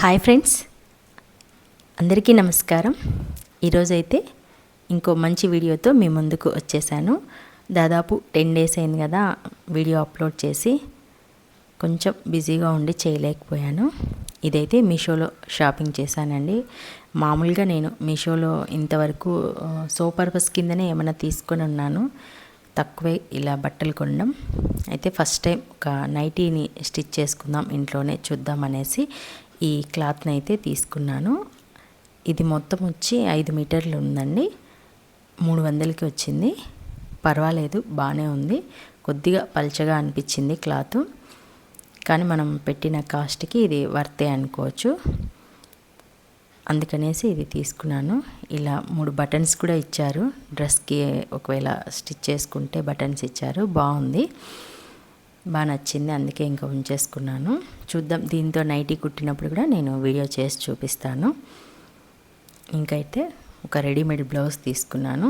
Hi friends. అందరికీ నమస్కారం. ఈరోజైతే ఇంకో మంచి వీడియోతో మీ ముందుకు వచ్చేసాను. దాదాపు టెన్ డేస్ అయింది కదా వీడియో అప్లోడ్ చేసి. కొంచెం బిజీగా ఉండి చేయలేకపోయాను. ఇదైతే మీషోలో షాపింగ్ చేశానండి. మామూలుగా నేను మీషోలో ఇంతవరకు సో పర్పస్ కిందనే ఏమైనా తీసుకొని ఉన్నాను. తక్కువే ఇలా బట్టలు కొనడం. అయితే ఫస్ట్ టైం ఒక నైటీని స్టిచ్ చేసుకుందాం ఇంట్లోనే చూద్దాం అనేసి ఈ క్లాత్ని అయితే తీసుకున్నాను. ఇది మొత్తం వచ్చి ఐదు మీటర్లు ఉందండి. మూడు వందలకి వచ్చింది. పర్వాలేదు బాగానే ఉంది. కొద్దిగా పల్చగా అనిపించింది క్లాత్. కానీ మనం పెట్టిన కాస్ట్కి ఇది వర్తే అనుకోవచ్చు. అందుకనేసి ఇది తీసుకున్నాను. ఇలా మూడు బటన్స్ కూడా ఇచ్చారు. డ్రెస్కి ఒకవేళ స్టిచ్ చేసుకుంటే బటన్స్ ఇచ్చారు. బాగుంది. బాగా నచ్చింది అందుకే ఇంకా ఉంచేసుకున్నాను. చూద్దాం దీంతో నైటీ కుట్టినప్పుడు కూడా నేను వీడియో చేసి చూపిస్తాను. ఇంకైతే ఒక రెడీమేడ్ బ్లౌజ్ తీసుకున్నాను.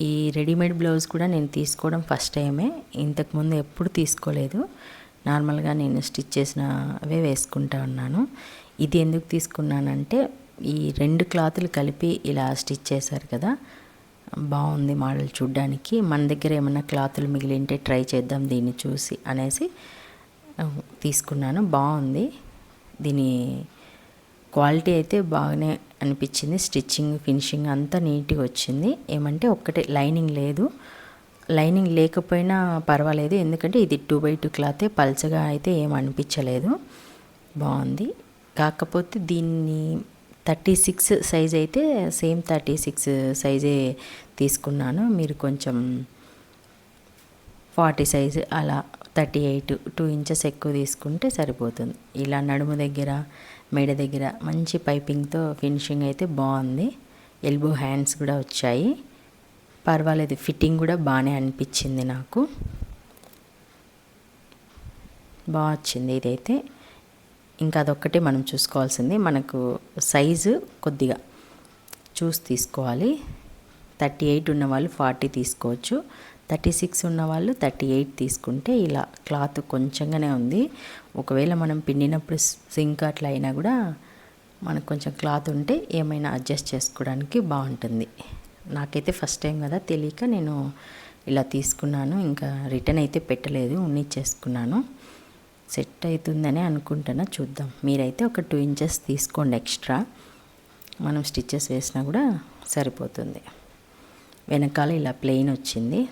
ఈ రెడీమేడ్ బ్లౌజ్ కూడా నేను తీసుకోవడం ఫస్ట్ టైమే. ఇంతకుముందు ఎప్పుడు తీసుకోలేదు. నార్మల్గా నేను స్టిచ్ చేసినవే వేసుకుంటా ఉన్నాను. ఇది ఎందుకు తీసుకున్నానంటే ఈ రెండు క్లాతులు కలిపి ఇలా స్టిచ్ చేశారు కదా బాగుంది మోడల్ చూడ్డానికి. మన దగ్గర ఏమైనా క్లాతులు మిగిలింటే ట్రై చేద్దాం దీన్ని చూసి అనేసి తీసుకున్నాను. బాగుంది. దీని క్వాలిటీ అయితే బాగానే అనిపించింది. స్టిచ్చింగ్ ఫినిషింగ్ అంతా నీట్గా వచ్చింది. ఏమంటే ఒక్కటే లైనింగ్ లేదు. లైనింగ్ లేకపోయినా పర్వాలేదు. ఎందుకంటే ఇది టూ బై టూ క్లాతే పల్చగా అయితే ఏం అనిపించలేదు. బాగుంది. కాకపోతే దీన్ని థర్టీ సిక్స్ సైజ్ అయితే సేమ్ థర్టీ సిక్స్ సైజే తీసుకున్నాను. మీరు కొంచెం ఫార్టీ సైజ్ అలా థర్టీ ఎయిట్ టూ ఇంచెస్ ఎక్కువ తీసుకుంటే సరిపోతుంది. ఇలా నడుము దగ్గర మెడ దగ్గర మంచి పైపింగ్తో ఫినిషింగ్ అయితే బాగుంది. ఎల్బో హ్యాండ్స్ కూడా వచ్చాయి. పర్వాలేదు ఫిట్టింగ్ కూడా బాగానే అనిపించింది నాకు. బాగా వచ్చింది ఇదైతే. ఇంకా అదొక్కటే మనం చూసుకోవాల్సింది. మనకు సైజు కొద్దిగా చూసి తీసుకోవాలి. థర్టీ ఎయిట్ ఉన్న వాళ్ళు ఫార్టీ తీసుకోవచ్చు. థర్టీ సిక్స్ ఉన్న వాళ్ళు థర్టీ ఎయిట్ తీసుకుంటే ఇలా క్లాత్ కొంచెంగానే ఉంది. ఒకవేళ మనం పిండినప్పుడు సింక్ అట్లా అయినా కూడా మనకు కొంచెం క్లాత్ ఉంటే ఏమైనా అడ్జస్ట్ చేసుకోవడానికి బాగుంటుంది. నాకైతే ఫస్ట్ టైం కదా తెలియక నేను ఇలా తీసుకున్నాను. ఇంకా రిటర్న్ అయితే పెట్టలేదు ఉన్నిచ్చేసుకున్నాను సెట్ అవుతుందని అనుకుంటున్నా. చూద్దాం. మీరైతే ఒక టూ ఇంచెస్ తీసుకోండి ఎక్స్ట్రా. మనం స్టిచ్చెస్ వేసినా కూడా సరిపోతుంది. వెనకాల ఇలా ప్లెయిన్ వచ్చింది.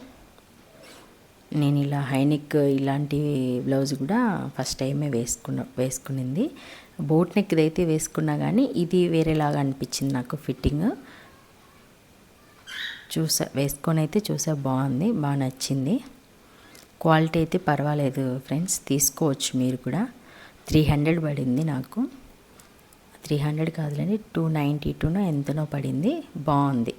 నేను ఇలా హైనెక్ ఇలాంటి బ్లౌజ్ కూడా ఫస్ట్ టైమే వేసుకున్న వేసుకునింది. బోట్ నెక్ది అయితే వేసుకున్నా కానీ ఇది వేరేలాగా అనిపించింది నాకు ఫిట్టింగ్. చూసా వేసుకొని అయితే చూసా బాగుంది బాగా నచ్చింది. క్వాలిటీ అయితే పర్వాలేదు ఫ్రెండ్స్ తీసుకోవచ్చు మీరు కూడా. త్రీ హండ్రెడ్ పడింది నాకు. త్రీ హండ్రెడ్ కాదులేండి టూ నైంటీ టూనో ఎంతనో పడింది. బాగుంది.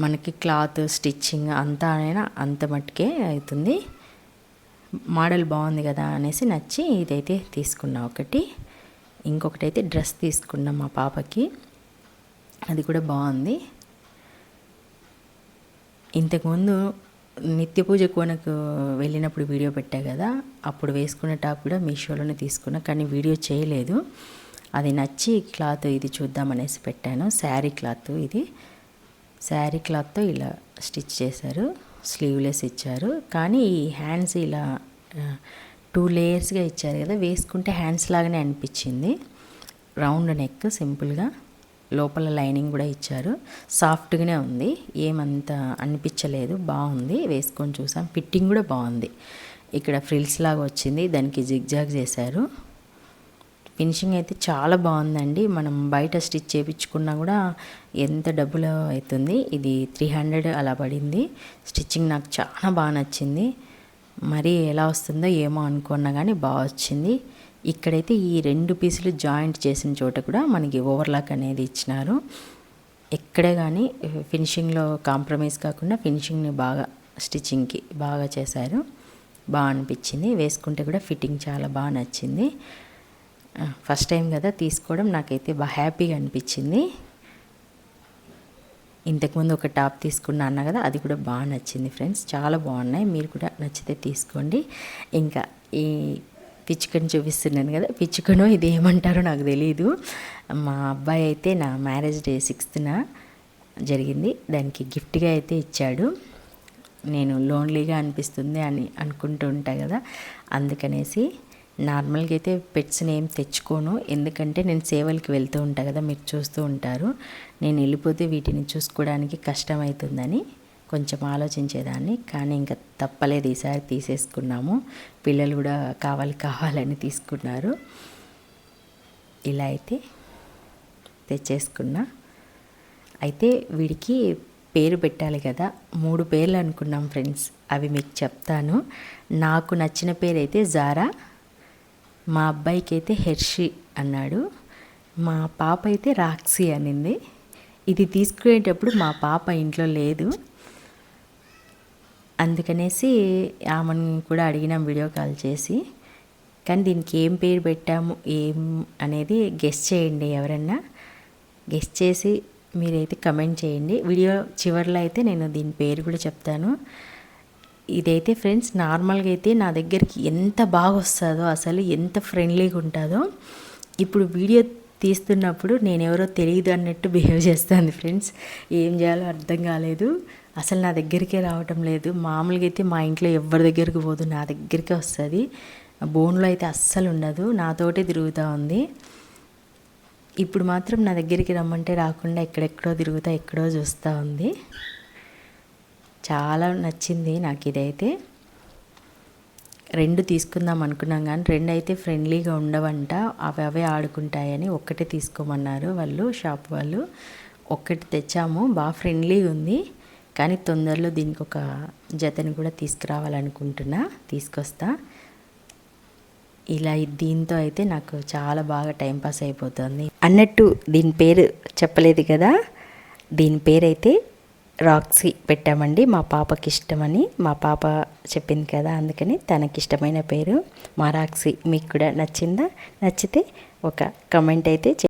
మనకి క్లాత్ స్టిచ్చింగ్ అంతా అయినా అంత మట్టుకే అవుతుంది. మోడల్ బాగుంది కదా అనేసి నచ్చి ఇదైతే తీసుకున్నా ఒకటి. ఇంకొకటి అయితే డ్రెస్ తీసుకున్నాం మా పాపకి. అది కూడా బాగుంది. ఇంతకుముందు నిత్య పూజ కోనకు వెళ్ళినప్పుడు వీడియో పెట్టా కదా అప్పుడు వేసుకున్న టాప్ కూడా మీషోలోనే తీసుకున్నా కానీ వీడియో చేయలేదు. అది నచ్చి క్లాత్ ఇది చూద్దామనేసి పెట్టాను. శారీ క్లాత్ ఇది. శారీ క్లాత్తో ఇలా స్టిచ్ చేశారు స్లీవ్లెస్ ఇచ్చారు. కానీ ఈ హ్యాండ్స్ ఇలా టూ లేయర్స్గా ఇచ్చారు కదా వేసుకుంటే హ్యాండ్స్ లాగానే అనిపించింది. రౌండ్ నెక్ సింపుల్గా. లోపల లైనింగ్ కూడా ఇచ్చారు. సాఫ్ట్గానే ఉంది. ఏమంత అనిపించలేదు. బాగుంది. వేసుకొని చూసాం. ఫిట్టింగ్ కూడా బాగుంది. ఇక్కడ ఫ్రిల్స్ లాగా వచ్చింది. దానికి జిగ్జాగ్ చేశారు. ఫినిషింగ్ అయితే చాలా బాగుందండి. మనం బయట స్టిచ్ చేయించుకున్నా కూడా ఎంత డబ్బులు అవుతుంది. ఇది త్రీ హండ్రెడ్ అలా పడింది. స్టిచ్చింగ్ నాకు చాలా బాగా నచ్చింది. మరి ఎలా వస్తుందో ఏమో అనుకున్నా కానీ బాగా వచ్చింది. ఇక్కడైతే ఈ రెండు పీసులు జాయింట్ చేసిన చోట కూడా మనకి ఓవర్లాక్ అనేది ఇచ్చినారు. ఎక్కడే కానీ ఫినిషింగ్లో కాంప్రమైజ్ కాకుండా ఫినిషింగ్ని బాగా స్టిచ్చింగ్కి బాగా చేశారు. బాగా అనిపించింది. వేసుకుంటే కూడా ఫిట్టింగ్ చాలా బాగా నచ్చింది. ఫస్ట్ టైం కదా తీసుకోవడం. నాకైతే బాగా హ్యాపీగా అనిపించింది. ఇంతకుముందు ఒక టాప్ తీసుకున్నా అన్న కదా అది కూడా బాగా నచ్చింది ఫ్రెండ్స్. చాలా బాగున్నాయి. మీరు కూడా నచ్చితే తీసుకోండి. ఇంకా ఈ పిచ్చుకని చూపిస్తున్నాను కదా పిచ్చుకను ఇది ఏమంటారో నాకు తెలియదు మా అబ్బాయి అయితే నా మ్యారేజ్ డే సిక్స్త్న జరిగింది. దానికి గిఫ్ట్గా అయితే ఇచ్చాడు. నేను లోన్లీగా అనిపిస్తుంది అని అనుకుంటూ ఉంటా కదా అందుకనేసి నార్మల్గా అయితే పెట్స్ని ఏం తెచ్చుకోను. ఎందుకంటే నేను సేవలకి వెళ్తూ ఉంటాను కదా మీరు చూస్తూ ఉంటారు. నేను వెళ్ళిపోతే వీటిని చూసుకోవడానికి కష్టమవుతుందని కొంచెం ఆలోచించేదాన్ని కానీ ఇంకా తప్పలేదు. ఈసారి తీసేసుకున్నాము. పిల్లలు కూడా కావాలి కావాలని తీసుకున్నారు. ఇలా అయితే తెచ్చేసుకున్నా. అయితే వీడికి పేరు పెట్టాలి కదా. మూడు పేర్లు అనుకున్నాం ఫ్రెండ్స్. అవి మీకు చెప్తాను. నాకు నచ్చిన పేరు అయితే జారా. మా అబ్బాయికి అయితే హెర్షి అన్నాడు. మా పాప అయితే రాక్సీ అనింది. ఇది తీసుకునేటప్పుడు మా పాప ఇంట్లో లేదు. అందుకనేసి ఆమెను కూడా అడిగినాం వీడియో కాల్ చేసి. కానీ దీనికి ఏం పేరు పెట్టాము ఏం అనేది గెస్ట్ చేయండి ఎవరన్నా. గెస్ట్ చేసి మీరైతే కమెంట్ చేయండి. వీడియో చివరిలో అయితే నేను దీని పేరు కూడా చెప్తాను. ఇదైతే ఫ్రెండ్స్ నార్మల్గా అయితే నా దగ్గరికి ఎంత బాగా వస్తుందో అసలు ఎంత ఫ్రెండ్లీగా ఉంటుందో ఇప్పుడు వీడియో తీస్తున్నప్పుడు నేను ఎవరో తెలియదు అన్నట్టు బిహేవ్ చేస్తాను ఫ్రెండ్స్. ఏం చేయాలో అర్థం కాలేదు. అసలు నా దగ్గరికే రావటం లేదు. మామూలుగా అయితే మా ఇంట్లో ఎవరి దగ్గరికి పోదు. నా దగ్గరికే వస్తుంది. బోన్లో అయితే అస్సలు ఉండదు. నాతోటే తిరుగుతూ ఉంది. ఇప్పుడు మాత్రం నా దగ్గరికి రమ్మంటే రాకుండా ఎక్కడెక్కడో తిరుగుతా ఎక్కడో చూస్తూ ఉంది. చాలా నచ్చింది నాకు ఇదైతే. రెండు తీసుకుందాం అనుకున్నాం కానీ రెండు అయితే ఫ్రెండ్లీగా ఉండవంట. అవి అవే ఆడుకుంటాయని ఒక్కటే తీసుకోమన్నారు వాళ్ళు షాప్ వాళ్ళు. ఒక్కటి తెచ్చాము. బాగా ఫ్రెండ్లీగా ఉంది కానీ తొందరలో దీనికి ఒక జతని కూడా తీసుకురావాలనుకుంటున్నా. తీసుకొస్తా. ఇలా దీంతో అయితే నాకు చాలా బాగా టైంపాస్ అయిపోతుంది. అన్నట్టు దీని పేరు చెప్పలేదు కదా? దీని పేరైతే రాక్సీ పెట్టామండి. మా పాపకి ఇష్టమని. మా పాప చెప్పింది కదా అందుకని తనకి ఇష్టమైన పేరు మా రాక్సీ. మీకు కూడా నచ్చిందా? నచ్చితే ఒక కమెంట్ అయితే